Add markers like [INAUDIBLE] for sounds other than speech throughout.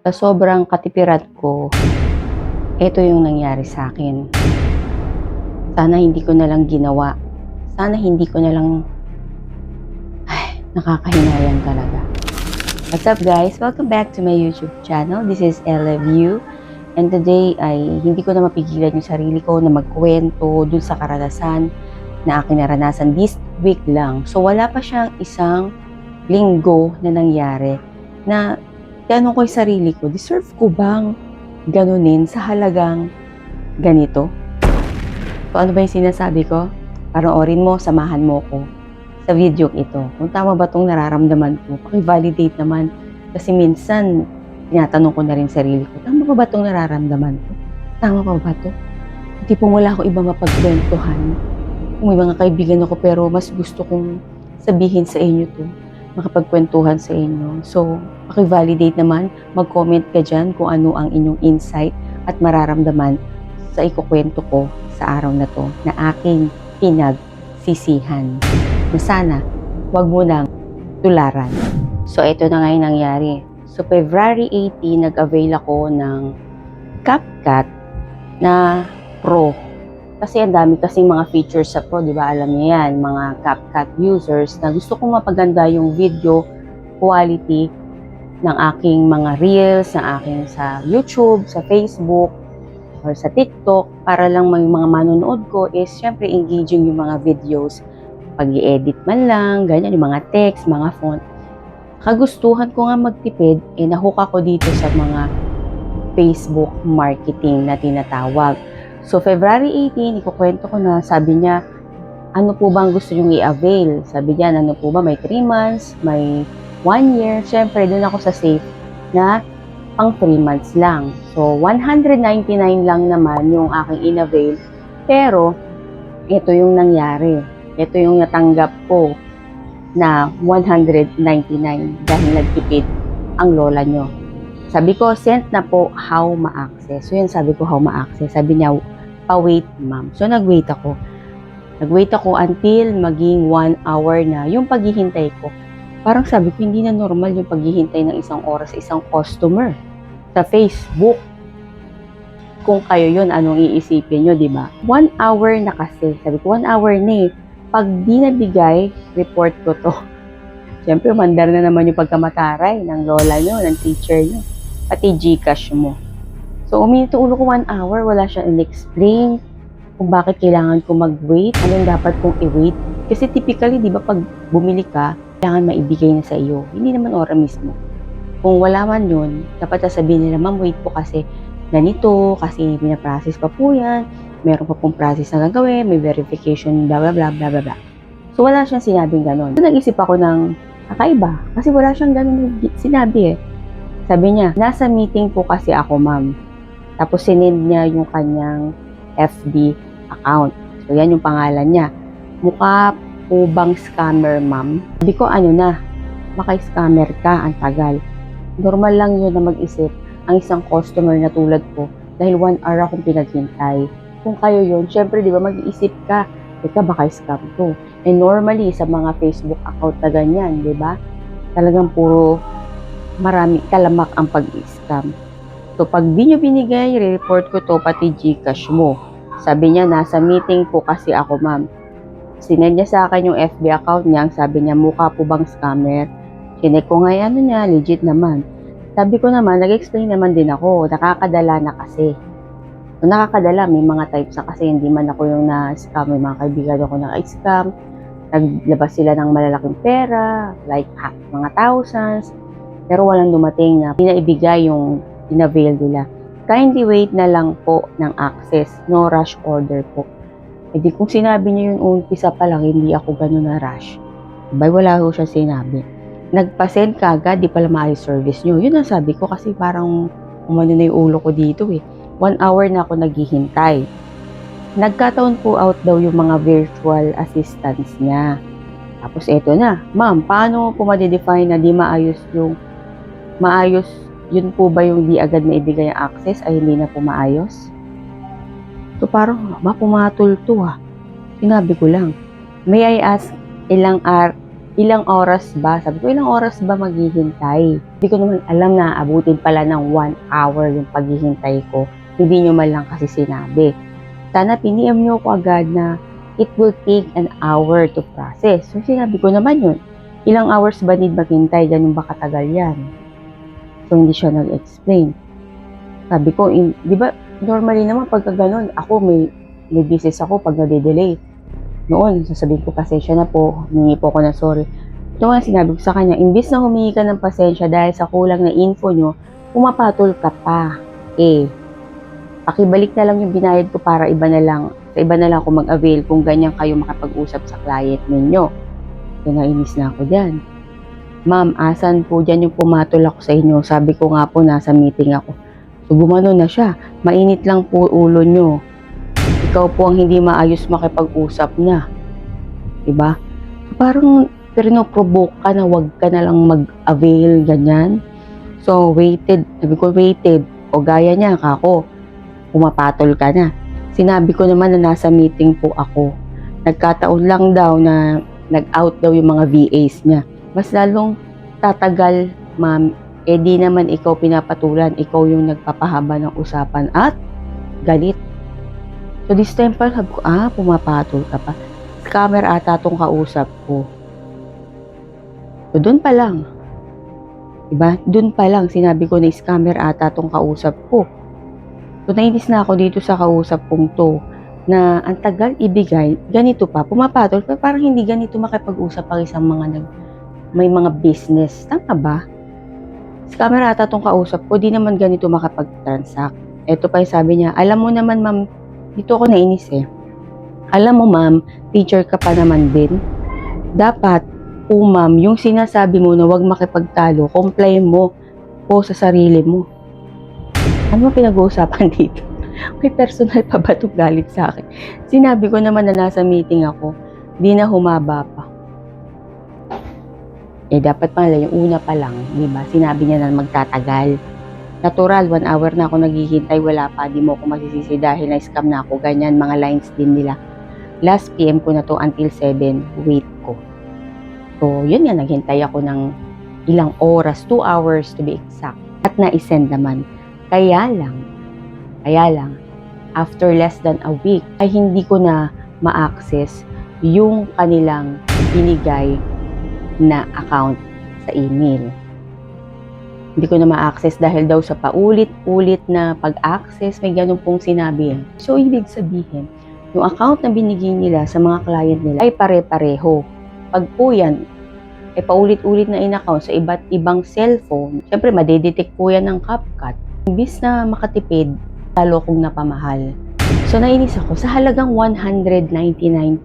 Sa sobrang katipirat ko, ito yung nangyari sa akin. Sana hindi ko na lang ginawa. Sana hindi ko na lang... Ay, nakakahinayang talaga. What's up guys? Welcome back to my YouTube channel. This is View. And today ay hindi ko na mapigilan yung sarili ko na magkwento dun sa karanasan na aking naranasan this week lang. So wala pa siyang isang linggo na nangyari na tanong ko yung sarili ko, deserve ko bang ganunin sa halagang ganito? So ano ba yung sinasabi ko? Parang orin mo, samahan mo ko sa video ito. Kung tama ba itong nararamdaman ko, pakivalidate naman. Kasi minsan, tinatanong ko na rin sarili ko, tama ba itong nararamdaman ko? Tama pa ba ito? Hindi po wala akong iba mapagkwentuhan. May mga kaibigan ako pero mas gusto kong sabihin sa inyo to makapagkwentuhan sa inyo. So, pakivalidate naman, mag-comment ka dyan kung ano ang inyong insight at mararamdaman sa ikukwento ko sa araw na to na aking pinagsisihan. Na sana, wag mo nang tularan. So, ito na nga yung nangyari. So, February 18, nag-avail ako ng CapCut na Pro. Kasi ang dami kasing mga features sa Pro, di ba? Alam niyo yan, mga CapCut users na gusto kong mapaganda yung video quality ng aking mga reels, ng aking sa YouTube, sa Facebook, or sa TikTok para lang may mga manonood ko is syempre engaging yung mga videos. Pag i-edit man lang, ganyan, yung mga text, mga font. Kagustuhan ko nga magtipid, eh nahook ako dito sa mga Facebook marketing na tinatawag. So, February 18, ikukwento ko na, sabi niya, ano po bang gusto nyong i-avail? Sabi niya, ano po ba, may 3 months, may 1 year. Siyempre, doon ako sa safe na pang 3 months lang. So, 199 lang naman yung aking in-avail. Pero, ito yung nangyari. Ito yung natanggap ko na 199 dahil nagtipid ang lola nyo. Sabi ko, sent na po how ma-access. So, yun sabi ko, how ma-access. Sabi niya, pa-wait, ma'am. So, nag-wait ako. Nag-wait ako until maging 1 hour na yung paghihintay ko. Parang sabi ko, hindi na normal yung paghihintay ng isang oras sa isang customer sa Facebook. Kung kayo yun, anong iisipin nyo, di ba? One hour na kasi. Sabi ko, one hour na eh. Pag di nabigay, report ko to. [LAUGHS] Siyempre, mandar na naman yung pagkamataray ng lola nyo, ng teacher nyo. Pati Gcash mo. So, uminit yung ulo ko one hour, wala siya in-explain kung bakit kailangan ko mag-wait, anong dapat kong i-wait. Kasi typically, di ba, pag bumili ka, kailangan maibigay na sa iyo. Hindi naman ora mismo. Kung wala man yun, dapat sasabihin nila, ma'am, wait po kasi ganito, kasi pinaprocess pa po yan, meron pa pong process na gagawin, may verification, bla bla bla bla bla bla. So wala siyang sinabing ganon. So nag-isip ako ng kakaiba, kasi wala siyang ganon sinabi eh. Sabi niya, nasa meeting po kasi ako ma'am. Tapos sinend niya yung kanyang FB account. So yan yung pangalan niya. Mukha po bang scammer ma'am? Sabi ko ano na, maka-scammer ka, ang tagal. Normal lang yun na mag-isip ang isang customer na tulad ko dahil one hour akong pinaghintay. Kung kayo yun, syempre di ba mag-iisip ka, teka baka scam to. And normally sa mga Facebook account na ganyan, di ba? Talagang puro marami kalamak ang pag-scam. So pag di nyo binigay, report ko to pati Gcash mo. Sabi niya, nasa meeting po kasi ako ma'am. Sinend niya sa akin yung FB account niya, sabi niya, mukha po bang scammer? Sinek ko nga ano niya, legit naman. Sabi ko naman, nag-explain naman din ako, nakakadala na kasi. So, nakakadala, may mga types na kasi hindi man ako yung na-scam, may mga kaibigan ako na-scam. Naglabas sila ng malalaking pera, like ha, mga thousands, pero walang dumating na pinaibigay yung in-avail nila. Kindly wait na lang po ng access, no rush order po. E di kung sinabi niya yung umpisa pa lang, hindi ako ganun na rush. Bay, wala ko siya sinabi nagpa-send ka agad, di pala maayos service nyo. Yun ang sabi ko kasi parang umano na yung ulo ko dito eh. One hour na ako naghihintay. Nagkataon po out daw yung mga virtual assistants niya. Tapos eto na, ma'am, paano po ma-define na di maayos yung maayos yun po ba yung di agad na ibigay ang access ay hindi na po maayos? So parang, pumatol to ah. Sinabi ko lang, may I ask ilang ar ilang oras ba? Sabi ko, ilang oras ba maghihintay? Hindi ko naman alam na abutin pala ng one hour yung paghihintay ko. Hindi nyo man lang kasi sinabi. Sana piniem nyo ko agad na it will take an hour to process. So, sinabi ko naman yun. Ilang hours ba need maghintay? Ganun ba katagal yan? So, hindi siya nag-explain. Sabi ko, in, di ba, normally naman pagka ganun, ako may, may business ako pag nade-delay. Noon, sasabihin ko, pasensya na po, humingi po ako ng sorry. Ito nga sinabi ko sa kanya, imbis na humingi ka ng pasensya dahil sa kulang na info nyo, pumapatol ka pa. Eh, pakibalik na lang yung binayad ko para iba na lang, sa iba na lang ako mag-avail kung ganyan kayo makapag-usap sa client ninyo. Kaya nainis na ako dyan. Ma'am, asan po dyan yung pumatol ako sa inyo? Sabi ko nga po, nasa meeting ako. So, gumano na siya. Mainit lang po ulo nyo. Ikaw po ang hindi maayos makipag-usap na. Diba? Parang pinoprovoke ka na wag ka na lang mag-avail, ganyan. So, waited. Sabi ko, waited. O gaya niya, kako. Pumapatol ka na. Sinabi ko naman na nasa meeting po ako. Nagkataon lang daw na nag-out daw yung mga VAs niya. Mas lalong tatagal, ma'am, eh di naman ikaw pinapatulan, ikaw yung nagpapahaba ng usapan at galit. So this time pa, sabi ko, ah, pumapatol ka pa. Scammer ata tong kausap ko. So doon pa lang. Diba? Doon pa lang, sinabi ko na scammer ata tong kausap ko. So nainis na ako dito sa kausap kong to na ang tagal ibigay, ganito pa, pumapatol, pero parang hindi ganito makipag-usap ang isang mga nag, may mga business. Tama ba? Scammer ata tong kausap ko, di naman ganito makapag-transact. Ito pa yung sabi niya, alam mo naman ma'am, dito ako nainis eh. Alam mo ma'am, teacher ka pa naman din. Dapat, po ma'am, yung sinasabi mo na wag makipagtalo, comply mo po sa sarili mo. Ano pinag-uusapan [LAUGHS] dito? May personal pa ba itong galit sa akin? Sinabi ko naman na nasa meeting ako, di na humaba pa. Eh, dapat pala yung una pa lang, di ba? Sinabi niya na magtatagal. Natural, one hour na ako naghihintay, wala pa, di mo ako masisisi dahil na-scam na ako. Ganyan, mga lines din nila. Last PM ko na to until 7, wait ko. So, yun nga, naghintay ako ng ilang oras, 2 hours to be exact. At na-send naman. Kaya lang, kaya lang, after less than a week, ay hindi ko na ma-access yung kanilang binigay na account sa email. Hindi ko na ma-access dahil daw sa paulit-ulit na pag-access, may ganun pong sinabi. So, ibig sabihin, yung account na binigay nila sa mga client nila ay pare-pareho. Pag po yan, ay paulit-ulit na in-account sa iba't ibang cellphone, syempre madedetect po yan ng CapCut. Imbis na makatipid, lalo kong napamahal. So, nainis ako. Sa halagang 199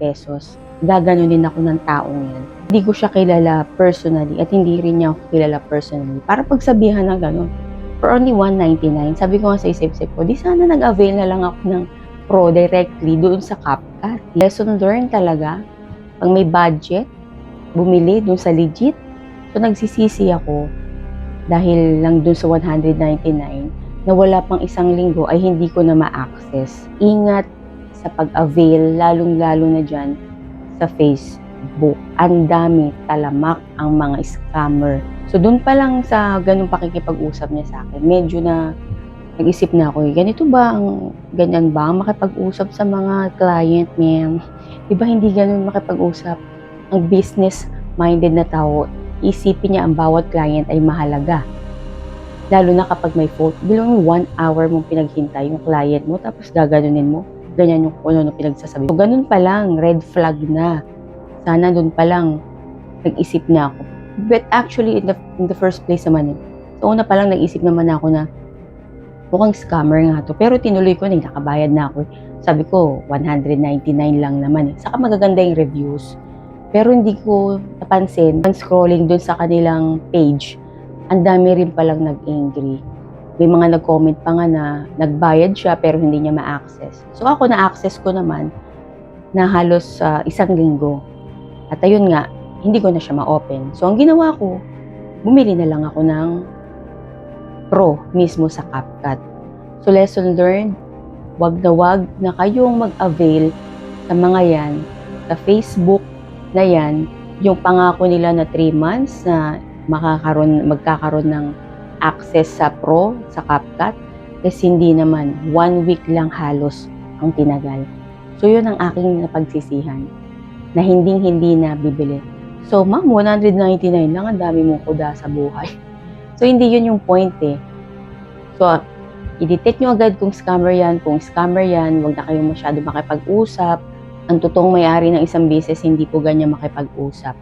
pesos, gaganunin ako ng taong yan. Hindi ko siya kilala personally at hindi rin niya ako kilala personally. Para pagsabihan na gano'n. For only 199, sabi ko nga sa isip-isip ko, di sana nag-avail na lang ako ng pro directly doon sa CapCut. Lesson learned talaga. Pag may budget, bumili doon sa legit. So, nagsisisi ako dahil lang doon sa 199 na wala pang isang linggo ay hindi ko na ma-access. Ingat sa pag-avail, lalong-lalo na dyan sa Facebook. Ang dami, talamak ang mga scammer. So, doon pa lang sa ganung pakikipag-usap niya sa akin, medyo na nag-isip na ako, eh, ganito ba ang, ganyan ba ang makipag-usap sa mga client niya? Di ba hindi ganun makipag-usap? Ang business-minded na tao, isipin niya ang bawat client ay mahalaga. Lalo na kapag may fault, bilang one hour mong pinaghintay yung client mo, tapos gaganunin mo, ganyan yung kung ano pinagsasabi. So, ganun pa lang, red flag na. Sana doon pa lang, nag-isip na ako. But actually, in the, in the first place naman, eh, so una pa lang nag-isip naman ako na, mukhang scammer nga to. Pero tinuloy ko na, eh, nakabayad na ako. Sabi ko, 199 lang naman eh. Saka magaganda yung reviews. Pero hindi ko napansin, ang scrolling dun sa kanilang page, ang dami rin palang nag-angry. May mga nag-comment pa nga na nagbayad siya pero hindi niya ma-access. So ako na-access ko naman na halos ah, isang linggo. At ayun nga, hindi ko na siya ma-open. So ang ginawa ko, bumili na lang ako ng Pro mismo sa CapCut. So lesson learned, wag na wag na kayong mag-avail sa mga yan, sa Facebook na yan, yung pangako nila na 3 months na makakaroon, magkakaroon ng access sa Pro, sa CapCut, kasi hindi naman, one week lang halos ang tinagal. So yun ang aking napagsisihan, na hinding-hindi na bibili. So ma'am, 199 lang, ang dami mong kuda sa buhay. [LAUGHS] So hindi yun yung point eh. So, i-detect nyo agad kung scammer yan. Kung scammer yan, huwag na kayong masyado makipag-usap. Ang totoong may-ari ng isang business, hindi po ganyan makipag-usap.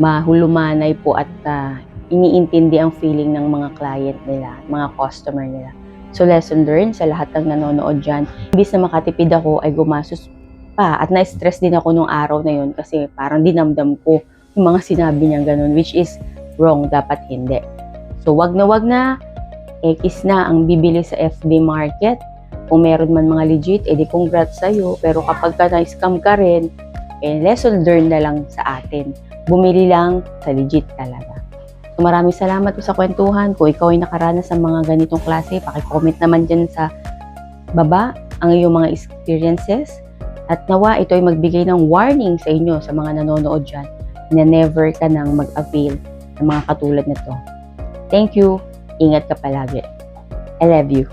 Mahulumanay po at ah, iniintindi ang feeling ng mga client nila, mga customer nila. So lesson learned sa lahat ng nanonood dyan. Imbis na makatipid ako ay gumasos pa at na-stress din ako nung araw na yun kasi parang dinamdam ko yung mga sinabi niya ganun which is wrong, dapat hindi. So wag na wag na, X na ang bibili sa FB market. Kung meron man mga legit, edi congrats sa'yo. Pero kapag ka na-scam ka rin, eh, lesson learned na lang sa atin. Bumili lang sa legit talaga. So maraming salamat po sa kwentuhan. Kung ikaw ay nakaranas sa mga ganitong klase, pakicomment naman dyan sa baba ang iyong mga experiences. At nawa ito ay magbigay ng warning sa inyo sa mga nanonood dyan na never ka nang mag-avail ng mga katulad nito. Thank you. Ingat ka palagi. I love you.